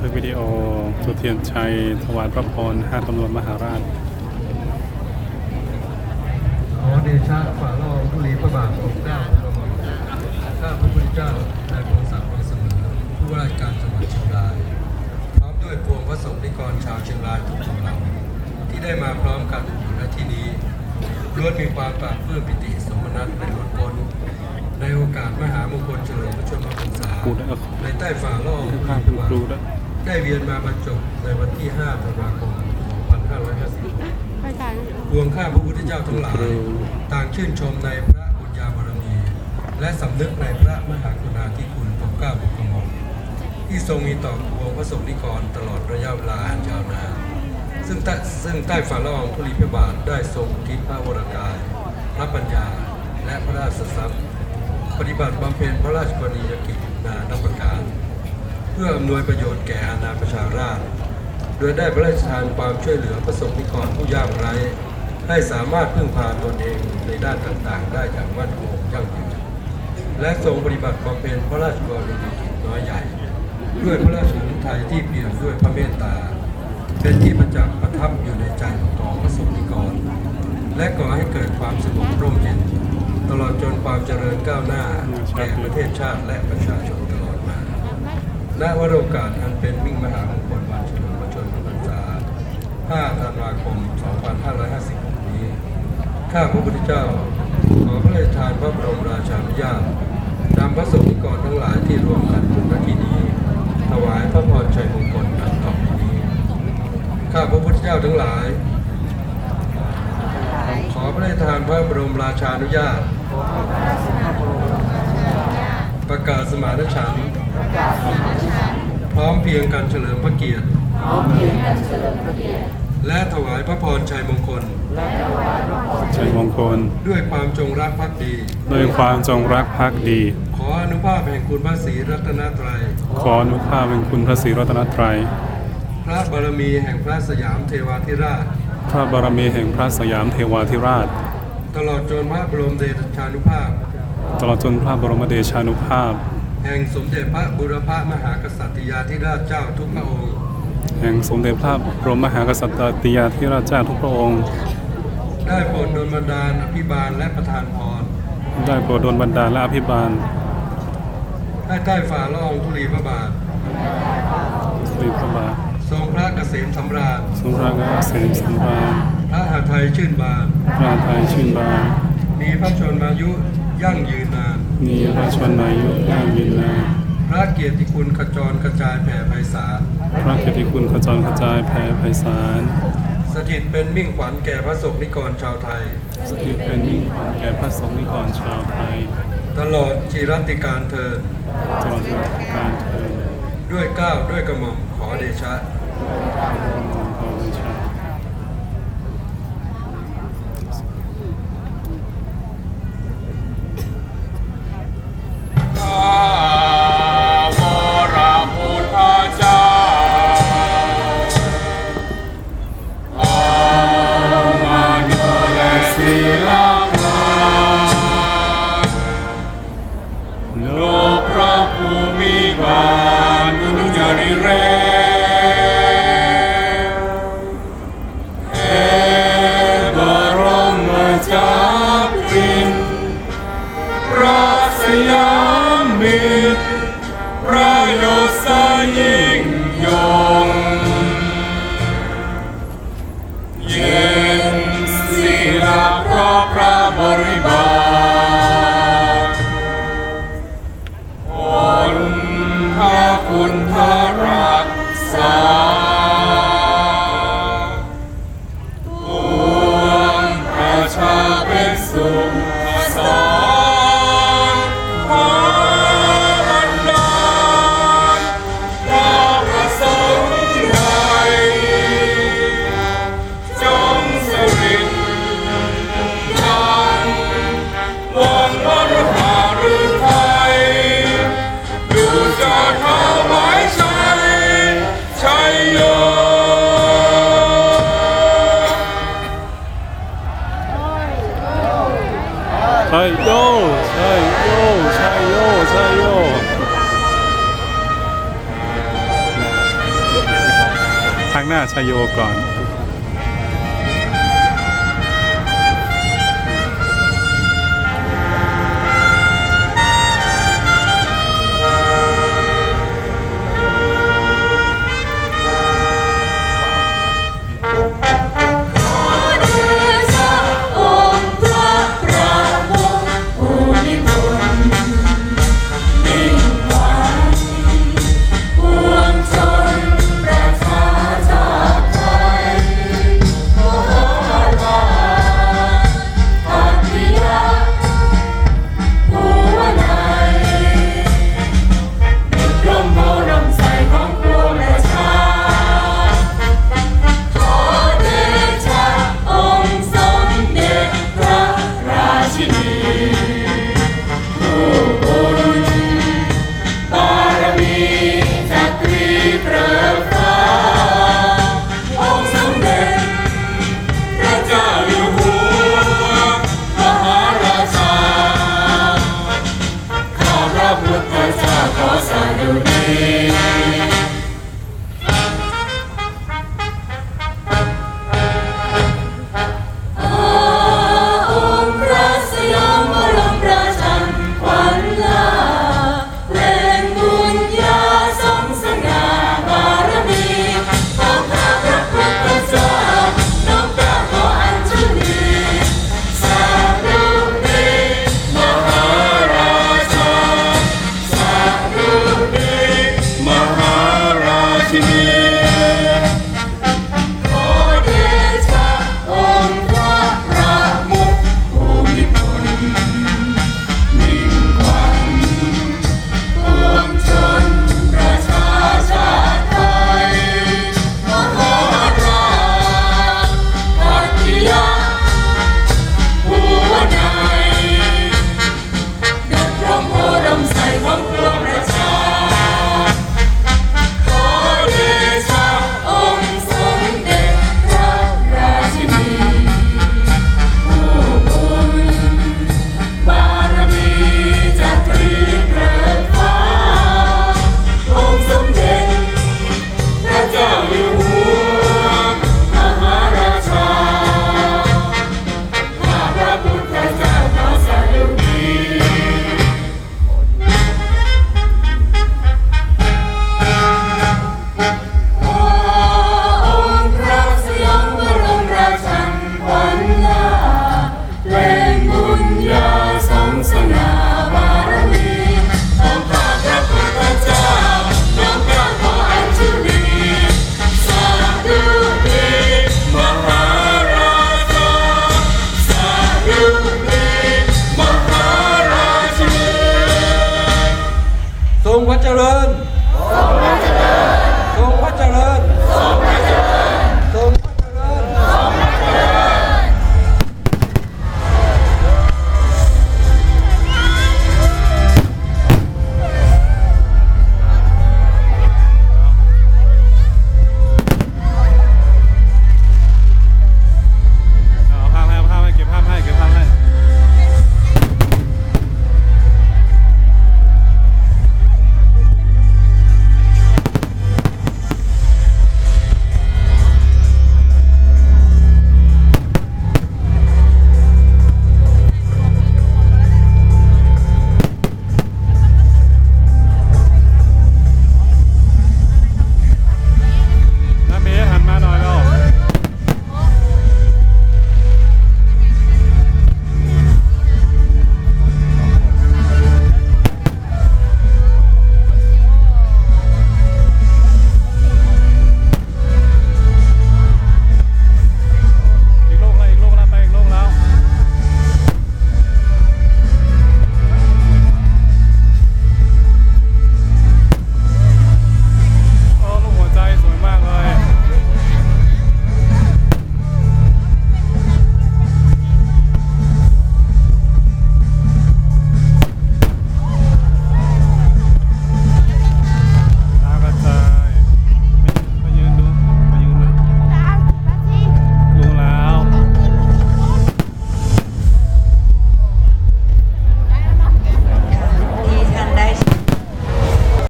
ทึกวิดีโอจุดเทียนชัย ถวายพระพรห้าตำรวจมหาราชขอเดชะฝ่าล่อผู้ลีพระบาททรงเกล้าพระบรมข้าพระพุทธเจ้านายพงศักดิ์วังเสมอผู้ว่าราชการจังหวัดเชียงราย พร้อมด้วยพวงพระสงฆ์นิกรชาวเชียงรายทุกกำลังที่ได้มาพร้อมกันอยู่ณที่นี้ล้วนมีความปราบปลื้มปิติสมนัตในล้นพ้นในโอกาสมหามงคลเฉลิมพระชนมพรรษาครูได้เอาในใต้ฝ่าล่อผู้ข้าลีงพคุระณบาทครูด้วย ได้เวียนมาบรรจบในวันที่5ธันวาคม 2556ไปจ่ายรวมข้าพระพุทธเจ้าทั้งหลาย ต่างชื่นชมในพระบุญญาบารมี และสำนึกในพระมหากรุณาธิคุณของก้าบุกรหม่อมที่ทรงมีต่อปวงพระสงฆ์นิกรตลอดระยะเวลาอันยาวนานซึ่งใต้ซึ่งใต้ฝ่าละอองธุลีพระบาทได้ทรงทิศพระวรกาย พระปัญญา และพระราชทรัพย์ ปฏิบัติบำเพ็ญพระราชกรณียกิจนานับประการ เพื่ออำนวยประโยชน์แก่อาณาประชาราษฎร์โดยได้พระราชทานความช่วยเหลือประสบนิกรผู้ยากไร้ ให้สามารถพึ่งพาตนเองในด้านต่างๆ ได้อย่างมั่นคงยั่งยืนและทรงปฏิบัติบำเพ็ญพระราชกรณียกิจน้อยใหญ่ ด้วยพระราชหฤทัยที่เปี่ยมด้วยพระเมตตา เป็นที่ประจักษ์ประทับอยู่ในใจของพระสงฆ์นิกร และก่อให้เกิดความสงบร่มเย็น ตลอดจนความเจริญก้าวหน้าแก่ประเทศชาติและประชาชน ณวโรกาสอันเป็นมิ่งมหามงคลวันเฉลิมพระชนมพรรษา 5 ธันวาคม 2556 นี้ ข้าพระพุทธเจ้า ขอพระราชทานพระบรมราชานุญาตนำพระสงฆ์นิกรทั้งหลายที่รวมกันอยู่ณที่นี้ ถวายพระพรชัยมงคลดังต่อไปนี้ ข้าพระพุทธเจ้าทั้งหลาย ขอพระราชทานพระบรมราชานุญาต ประกาศสมานฉันท์ พร้อมเพรียงกันเฉลิมพระเกียรติ และถวายพระพรชัยมงคลชัยมงคล ด้วยความจงรักภักดี ด้วยความจงรักภักดี ขออนุภาพแห่งคุณพระศรีรัตนตรัย ขออนุภาพเป็นคุณพระศรีรัตนตรัย พระบารมีแห่งพระสยามเทวาธิราช พระบารมีแห่งพระสยามเทวาธิราช ตลอดจนพระบรมเดชานุภาพ ตลอดจนพระบรมเดชานุภาพ แห่งสมเด็จพระบุรพมหากษัตริยาธิราชเจ้าทุกพระองค์ แห่งสมเด็จพระบรมมหากษัตริยาธิราชเจ้าทุกพระองค์ ได้โปรดดลบันดาลอภิบาลและประทานพร ได้โปรดดลบันดาลและอภิบาล ให้ใต้ฝ่าละอองธุลีพระบาทสรีพระบาท ทรงพระเกษมสำราญ ทรงพระเกษมสำราญ พระหาไทยชื่นบาน พระไทยชื่นบาน มีพระชนมายุ ยั่งยืนนานมีพระชนมายุยั่งยืนนานพระเกียรติคุณขจรกระจายแผ่ไพศาลพระเกียรติคุณขจรกระจายแผ่ไพศาลสถิตเป็นมิ่งขวัญแก่พระสงฆ์นิกรชาวไทย สถิตเป็นมิ่งขวัญแก่พระสงฆ์นิกรชาวไทย ตลอดจีรัติการเธอญตลอดการเทินด้วยเกล้าวด้วยกระหม่อมขอเดชะ ยักหน้าชายโยก่อน